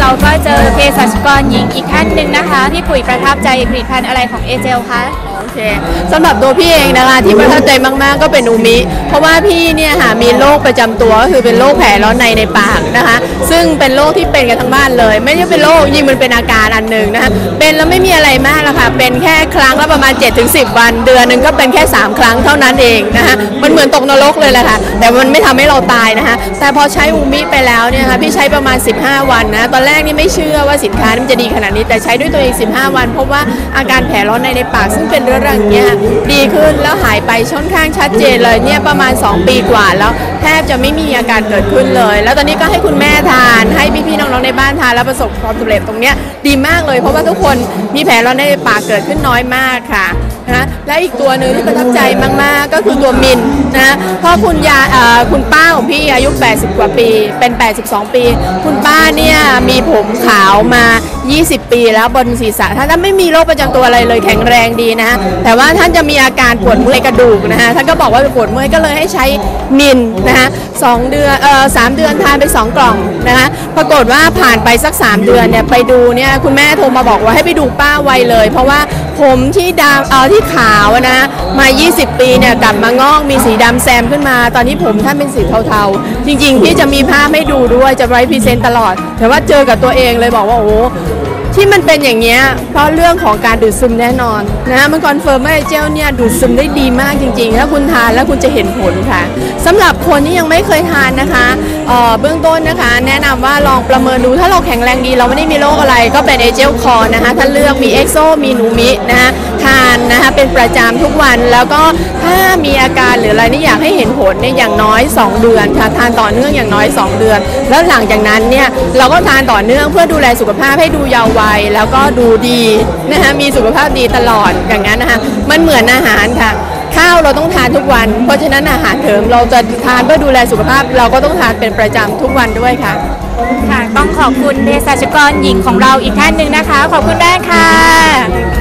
เราก็เจอเภสัชกรหญิงอีกท่านหนึ่งนะคะ พี่ปุ๋ยประทับใจผลิตภัณฑ์อะไรของเอเจลคะ เคสำหรับตัวพี่เองนะคะที่ประทับใจมากๆ ก็เป็นอูมิ เพราะว่าพี่เนี่ยค่ะมีโรคประจำตัวก็คือเป็นโรคแผลร้อนในในปากนะคะ ซึ่งเป็นโรคที่เป็นกันทั้งบ้านเลย ไม่ใช่เป็นโรคยิ่งมันเป็นอาการอันหนึ่งนะคะเป็นแล้วไม่มีอะไรมากหรอกค่ะเป็นแค่ครั้งละประมาณ 7-10 วัน เดือนหนึ่งก็เป็นแค่ 3 ครั้งเท่านั้นเองนะคะมันเหมือนตกนรกเลยแหละค่ะแต่มันไม่ทำให้เราตายนะคะแต่พอใช้อูมิไปแล้วเนี่ยค่ะพี่ใช้ประมาณ 15 วันนะตอนแรกนี่ไม่เชื่อว่าสินค้านี่มันจะดีขนาดนี้แต่ใช้ด้วยตัวเอง 15 วัน เพราะว่าอาการแผลร้อนในในปากซึ่งเป็นเรื้อรังเนี่ยดีขึ้นแล้วหายไปค่อนข้างชัดเจนเลยเนี่ยประมาณ 2 ปีกว่าแล้วแทบจะไม่มีอาการเกิดขึ้นเลย แล้วตอนนี้ก็ให้คุณแม่ทาน ให้พี่ๆน้องๆในบ้านทานแล้วประสบความสำเร็จตรงเนี้ยดีมากเลย เพราะว่าทุกคนมีแผลร้อนในปากเกิดขึ้นน้อยมากค่ะนะและอีกตัวหนึ่งที่ประทับใจมากๆ ก็คือตัวมินนะเพราะคุณยาคุณเป้า พี่อายุ 80 กว่าปี เป็น 82 ปี คุณป้าเนี่ยมีผมขาวมา 20 ปีแล้วบนศีรษะท่านไม่มีโรคประจำตัวอะไรเลยแข็งแรงดีนะฮะแต่ว่าท่านจะมีอาการปวดเมื่อยกระดูกนะฮะท่านก็บอกว่าปวดเมื่อยก็เลยให้ใช้มินนะคะ สองเดือนเออสามเดือนทานไป 2 กล่องนะคะปรากฏว่าผ่านไปสัก 3 เดือนเนี่ยไปดูเนี่ยคุณแม่โทรมาบอกว่าให้ไปดูป้าไวเลย เพราะว่าผมที่ดำเออที่ขาวนะมา 20 ปีเนี่ยกลับมางอกมีสีดำแซมขึ้นมา ตอนนี้ผมท่านเป็นสีเทาๆ จริงๆพี่จะมีภาพให้ดูด้วยจะไว้พรีเซนต์ตลอด แต่ว่าเจอกับตัวเองเลยบอกว่าโอ้ ที่มันเป็นอย่างเงี้ยเพราะเรื่องของการดูดซึมแน่นอนนะมันคอนเฟิร์มว่าไอเจลเนี่ยดูดซึมได้ดีมากจริงๆ ถ้าคุณทานแล้วคุณจะเห็นผลค่ะสำหรับคนที่ยังไม่เคยทานนะคะเอ่อเบื้องต้นนะคะ แนะนำว่าลองประเมินดูถ้าเราแข็งแรงดีเราไม่ได้มีโรคอะไรก็เป็นเอเจลคอนะคะถ้าเลือกมีเอ็กโซมีนูมินะคะทานนะคะเป็นประจำทุกวันแล้วก็ถ้ามีอาการหรืออะไรนี่อยากให้เห็นผลเนี่ยอย่างน้อย 2 เดือนค่ะทานต่อเนื่องอย่างน้อย 2 เดือน แล้วหลังจากนั้นเนี่ยเราก็ทานต่อเนื่องเพื่อดูแลสุขภาพให้ดูยาววัยแล้วก็ดูดีนะคะมีสุขภาพดีตลอดอย่างนั้นนะคะมันเหมือนอาหารค่ะ ข้าวเราต้องทานทุกวัน เพราะฉะนั้นอาหารเสริมเราจะทานเพื่อดูแลสุขภาพ เราก็ต้องทานเป็นประจำทุกวันด้วยค่ะค่ะต้องขอบคุณเภสัชกรหญิงของเราอีกท่านหนึ่งนะคะ ขอบคุณมากค่ะ